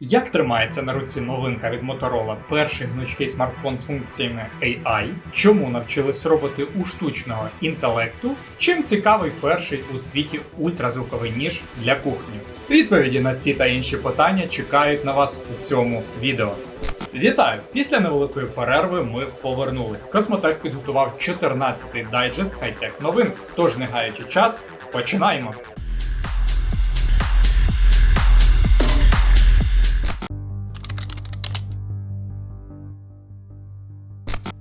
Як тримається на руці новинка від Motorola перший гнучкий смартфон з функціями AI? Чому навчились роботи у штучного інтелекту? Чим цікавий перший у світі ультразвуковий ніж для кухні? Відповіді на ці та інші питання чекають на вас у цьому відео. Вітаю! Після невеликої перерви ми повернулись. Космотех підготував 14-й дайджест хай-тек новин. Тож, не гаючи час, починаємо!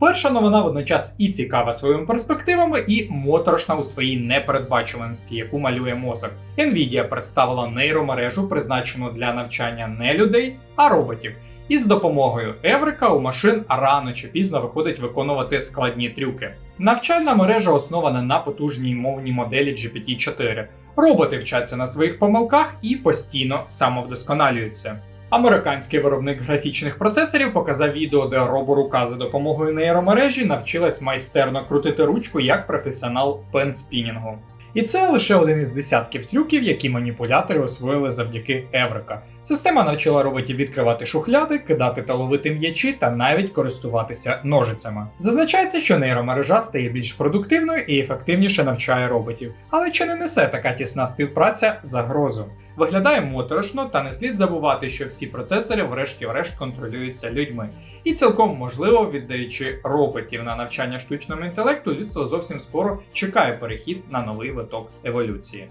Перша новина водночас і цікава своїми перспективами, і моторошна у своїй непередбачуваності, яку малює мозок. Nvidia представила нейромережу, призначену для навчання не людей, а роботів. І з допомогою Еврика у машин рано чи пізно виходить виконувати складні трюки. Навчальна мережа основана на потужній мовній моделі GPT-4. Роботи вчаться на своїх помилках і постійно самовдосконалюються. Американський виробник графічних процесорів показав відео, де роборука за допомогою нейромережі навчилась майстерно крутити ручку як професіонал пенспінінгу. І це лише один із десятків трюків, які маніпулятори освоїли завдяки Еврика. Система навчила роботів відкривати шухляди, кидати та ловити м'ячі та навіть користуватися ножицями. Зазначається, що нейромережа стає більш продуктивною і ефективніше навчає роботів. Але чи не несе така тісна співпраця загрозу? Виглядає моторошно, та не слід забувати, що всі процесори, врешті-решт, контролюються людьми. І цілком можливо, віддаючи роботів на навчання штучному інтелекту, людство зовсім скоро чекає перехід на новий виток еволюції.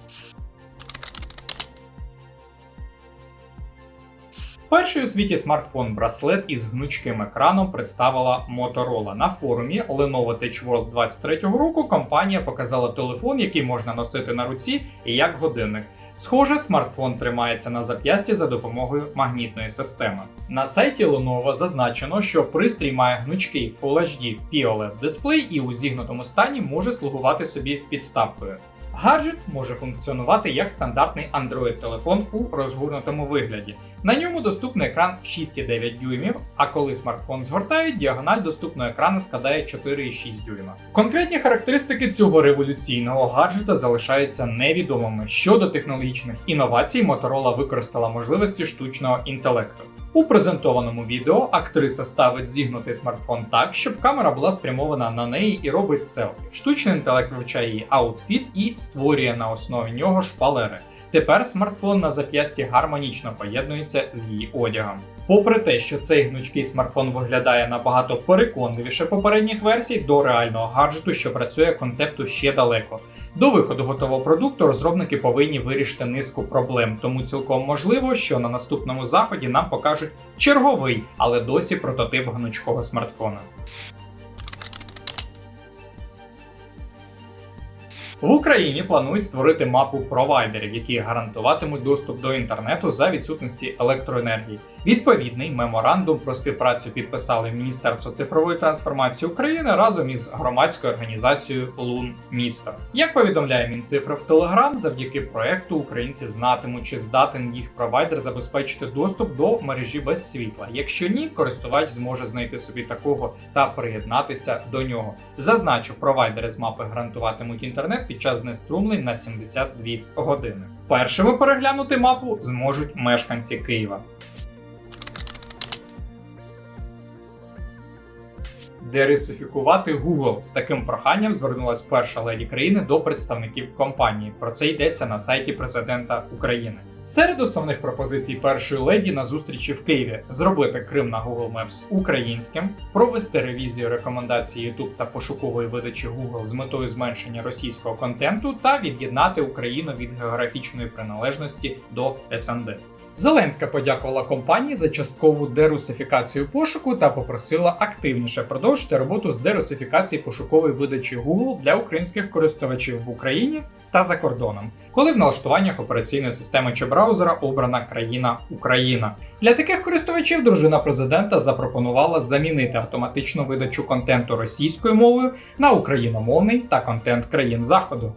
Перший у світі смартфон браслет із гнучким екраном представила Motorola. На форумі Lenovo Tech World 23 року компанія показала телефон, який можна носити на руці як годинник. Схоже, смартфон тримається на зап'ясті за допомогою магнітної системи. На сайті Lenovo зазначено, що пристрій має гнучкий Full HD POLED дисплей і у зігнутому стані може слугувати собі підставкою. Гаджет може функціонувати як стандартний Android-телефон у розгорнутому вигляді. На ньому доступний екран 6,9 дюймів, а коли смартфон згортають, діагональ доступного екрану складає 4,6 дюйма. Конкретні характеристики цього революційного гаджета залишаються невідомими. Щодо технологічних інновацій, Motorola використала можливості штучного інтелекту. У презентованому відео актриса ставить зігнутий смартфон так, щоб камера була спрямована на неї і робить селфі. Штучний інтелект вивчає її аутфіт і створює на основі нього шпалери. Тепер смартфон на зап'ясті гармонічно поєднується з її одягом. Попри те, що цей гнучкий смартфон виглядає набагато переконливіше попередніх версій, до реального гаджету, що працює концепту ще далеко. До виходу готового продукту розробники повинні вирішити низку проблем, тому цілком можливо, що на наступному заході нам покажуть черговий, але досі прототип гнучкого смартфона. В Україні планують створити мапу провайдерів, які гарантуватимуть доступ до інтернету за відсутності електроенергії. Відповідний меморандум про співпрацю підписали Міністерство цифрової трансформації України разом із громадською організацією Лун місто. Як повідомляє Мінцифри в Телеграм, завдяки проекту українці знатимуть, чи здатен їх провайдер забезпечити доступ до мережі без світла. Якщо ні, користувач зможе знайти собі такого та приєднатися до нього. Зазначу, провайдери з мапи гарантуватимуть інтернет під час знеструмлень на 72 години. Першими переглянути мапу зможуть мешканці Києва. Дерисифікувати Google з таким проханням звернулась перша леді країни до представників компанії. Про це йдеться на сайті президента України. Серед основних пропозицій першої леді на зустрічі в Києві зробити Крим на Google Maps українським, провести ревізію рекомендацій YouTube та пошукової видачі Google з метою зменшення російського контенту та від'єднати Україну від географічної приналежності до СНД. Зеленська подякувала компанії за часткову дерусифікацію пошуку та попросила активніше продовжити роботу з дерусифікації пошукової видачі Google для українських користувачів в Україні та за кордоном, коли в налаштуваннях операційної системи чи браузера обрана країна Україна. Для таких користувачів дружина президента запропонувала замінити автоматичну видачу контенту російською мовою на україномовний та контент країн Заходу.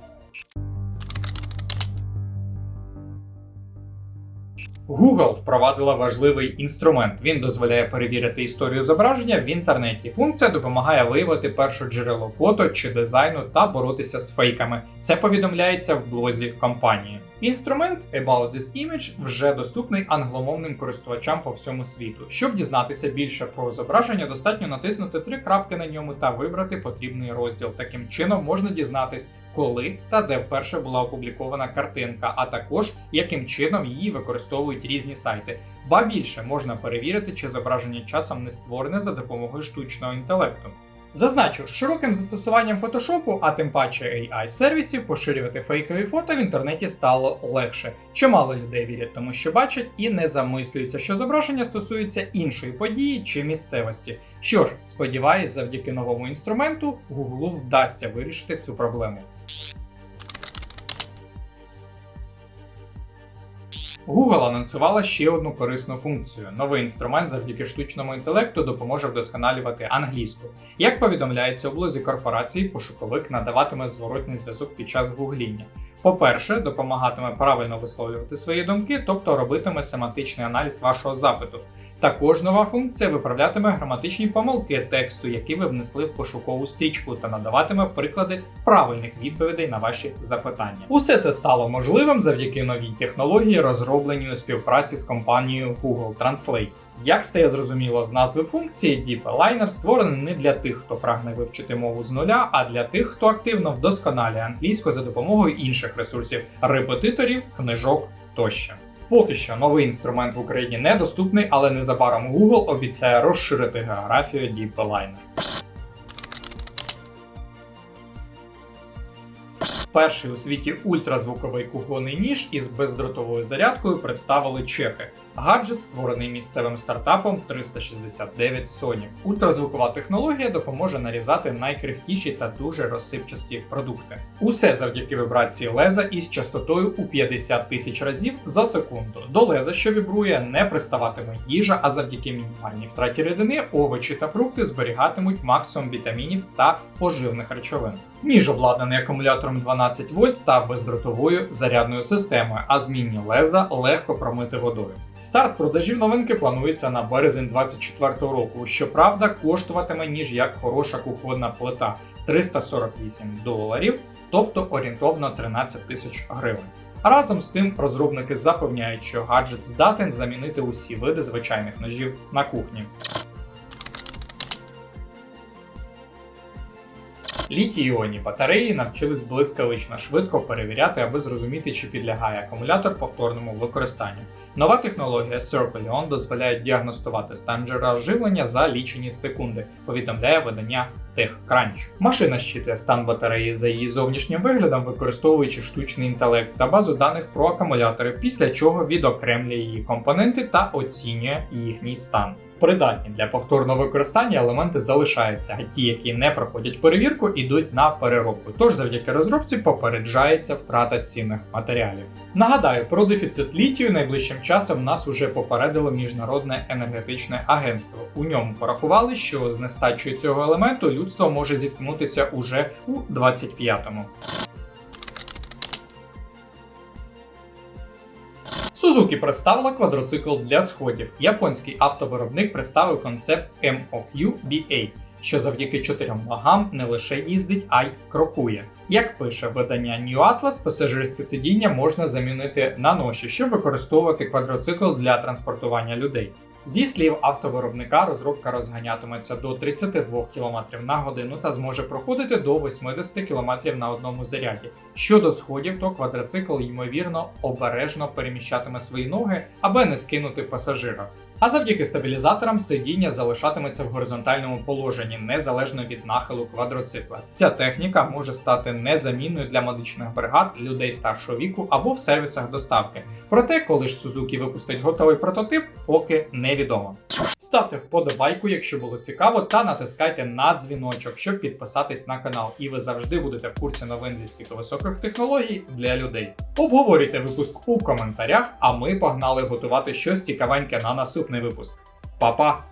Google впровадила важливий інструмент. Він дозволяє перевірити історію зображення в інтернеті. Функція допомагає виявити перше джерело фото чи дизайну та боротися з фейками. Це повідомляється в блозі компанії. Інструмент About This Image вже доступний англомовним користувачам по всьому світу. Щоб дізнатися більше про зображення, достатньо натиснути три крапки на ньому та вибрати потрібний розділ. Таким чином можна дізнатись, коли та де вперше була опублікована картинка, а також яким чином її використовують різні сайти. Ба більше можна перевірити, чи зображення часом не створене за допомогою штучного інтелекту. Зазначу, з широким застосуванням фотошопу, а тим паче AI сервісів, поширювати фейкові фото в інтернеті стало легше. Чимало людей вірять тому, що бачать, і не замислюються, що зображення стосується іншої події чи місцевості. Що ж, сподіваюсь, завдяки новому інструменту Google вдасться вирішити цю проблему. Google анонсувала ще одну корисну функцію. Новий інструмент завдяки штучному інтелекту допоможе вдосконалювати англійську. Як повідомляється у блозі корпорації, пошуковик надаватиме зворотний зв'язок під час гугління. По-перше, допомагатиме правильно висловлювати свої думки, тобто робитиме семантичний аналіз вашого запиту. Також нова функція виправлятиме граматичні помилки тексту, які ви внесли в пошукову стрічку, та надаватиме приклади правильних відповідей на ваші запитання. Усе це стало можливим завдяки новій технології, розробленій у співпраці з компанією Google Translate. Як стає зрозуміло з назви функції, DeepAligner створений не для тих, хто прагне вивчити мову з нуля, а для тих, хто активно вдосконалює англійську за допомогою інших ресурсів, репетиторів, книжок тощо. Поки що новий інструмент в Україні недоступний, але незабаром Google обіцяє розширити географію Deep Перший у світі ультразвуковий кухонний ніж із бездротовою зарядкою представили чехи. Гаджет створений місцевим стартапом 369 Sony. Ультразвукова технологія допоможе нарізати найкрихкіші та дуже розсипчасті продукти. Усе завдяки вібрації леза із частотою у 50 тисяч разів за секунду. До леза, що вібрує, не приставатиме їжа, а завдяки мінімальній втраті рідини овочі та фрукти зберігатимуть максимум вітамінів та поживних речовин. Ніж обладнаний акумулятором 12 вольт та бездротовою зарядною системою, а змінні леза легко промити водою. Старт продажів новинки планується на березень 2024 року. Щоправда, коштуватиме ніж як хороша кухонна плита 348 доларів, тобто орієнтовно 13 тисяч гривень. Разом з тим, розробники запевняють, що гаджет здатен замінити усі види звичайних ножів на кухні. Літій-іонні батареї навчились блискавично швидко перевіряти, аби зрозуміти, чи підлягає акумулятор повторному використанню. Нова технологія Circolion дозволяє діагностувати стан джерела живлення за лічені секунди, повідомляє видання TechCrunch. Машина щитує стан батареї за її зовнішнім виглядом, використовуючи штучний інтелект та базу даних про акумулятори, після чого відокремлює її компоненти та оцінює їхній стан. Придатні для повторного використання елементи залишаються, а ті, які не проходять перевірку, йдуть на переробку. Тож завдяки розробці попереджається втрата цінних матеріалів. Нагадаю, про дефіцит літію найближчим часом нас уже попередило міжнародне енергетичне агентство. У ньому порахували, що з нестачею цього елементу людство може зіткнутися уже у 25-му. Suzuki представила квадроцикл для сходів. Японський автовиробник представив концепт MOQ B8, що завдяки чотирьом ногам не лише їздить, а й крокує. Як пише видання New Atlas, пасажирське сидіння можна замінити на ноші, щоб використовувати квадроцикл для транспортування людей. Зі слів автовиробника, розробка розганятиметься до 32 км на годину та зможе проходити до 80 км на одному заряді. Щодо сходів, то квадроцикл ймовірно обережно переміщатиме свої ноги, аби не скинути пасажира. А завдяки стабілізаторам сидіння залишатиметься в горизонтальному положенні незалежно від нахилу квадроцикла. Ця техніка може стати незамінною для медичних бригад, людей старшого віку або в сервісах доставки. Проте, коли ж Suzuki випустить готовий прототип, поки невідомо. Ставте вподобайку, якщо було цікаво, та натискайте на дзвіночок, щоб підписатись на канал, і ви завжди будете в курсі новин зі світу високих технологій для людей. Обговорюйте випуск у коментарях, а ми погнали готувати щось цікавеньке на наступний випуск. Па-па!